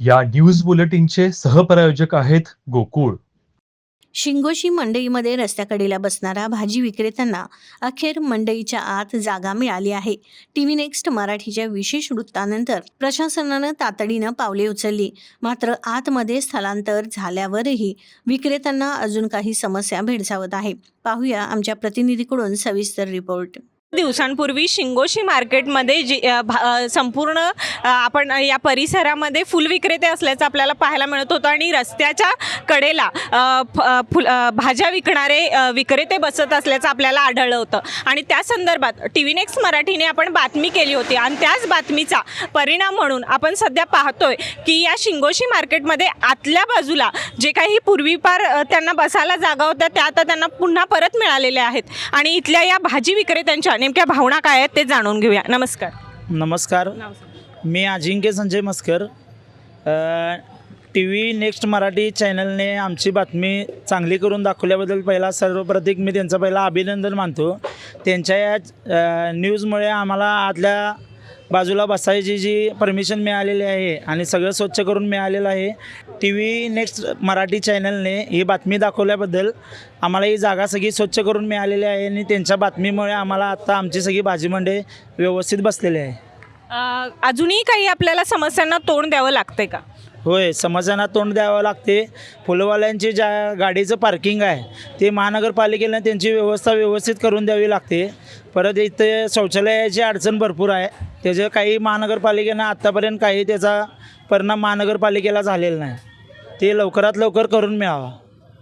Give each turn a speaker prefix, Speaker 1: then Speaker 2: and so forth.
Speaker 1: या न्यूज बुलेटिनचे सहप्रायोजक आहेत गोकुळ.
Speaker 2: शिंगोशी मंडईमध्ये रस्त्याकडेला बसणारा भाजी विक्रेत्यांना अखेर मंडईच्या आत जागा मिळाली आहे. टीव्ही नेक्स्ट मराठीच्या विशेष वृत्तानंतर प्रशासनानं तातडीनं पावले उचलली. मात्र आतमध्ये स्थलांतर झाल्यावरही विक्रेत्यांना अजून काही समस्या भेडसावत आहे पाहूया आमच्या प्रतिनिधीकडून सविस्तर रिपोर्ट.
Speaker 3: दिवसांपूर्वी शिंगोशी मार्केटमध्ये जी भा- संपूर्ण आपण या परिसरामध्ये फुल विक्रेते असल्याचं आपल्याला पाहायला मिळत होतं आणि रस्त्याच्या कडेला फ- फुल भाज्या विकणारे विक्रेते बसत असल्याचं आपल्याला आढळलं होतं. आणि त्या संदर्भात टी व्ही नेक्स्ट मराठीने आपण बातमी केली होती आणि त्याच बातमीचा परिणाम म्हणून आपण सध्या पाहतोय की या शिंगोशी मार्केटमध्ये आतल्या बाजूला जे काही पूर्वीपार त्यांना बसायला जागा होत्या त्या आता त्यांना पुन्हा परत मिळालेल्या आहेत. आणि इथल्या या भाजी विक्रेत्यांच्या नेमक्या भावना काय आहेत ते जाणून घेऊया. नमस्कार.
Speaker 4: नमस्कार. मी Ajinkya Sanjay Maskar. T V next Marathi चॅनलने आमची बातमी चांगली करून दाखवल्याबद्दल पहिला सर्वप्रतिक मी त्यांचं पहिला अभिनंदन मानतो. त्यांच्या या अ, न्यूजमुळे आम्हाला आतल्या बाजूला बसायची जी परमिशन मिळालेली आहे आणि सगळं स्वच्छ करून मिळालेलं आहे टी व्ही नेक्स्ट मराठी चॅनलने ही बातमी दाखवल्याबद्दल आम्हाला ही जागा सगळी स्वच्छ करून मिळालेली आहे आणि त्यांच्या बातमीमुळे आम्हाला आत्ता आमची सगळी भाजी मंडई व्यवस्थित बसलेली आहे.
Speaker 3: अजूनही काही आपल्याला समस्यांना तोंड द्यावं लागतंय का?
Speaker 4: होय समस्यांना तोंड द्यावं लागते. फुलवाल्यांची ज्या गाडीचं पार्किंग आहे ते महानगरपालिकेनं त्यांची व्यवस्था व्यवस्थित करून द्यावी लागते. परत इथे शौचालयाची अडचण भरपूर आहे. त्याचं काही महानगरपालिकेनं आत्तापर्यंत काही त्याचा परिणाम महानगरपालिकेला झालेला नाही. ते लवकरात लवकर करून मिळावा.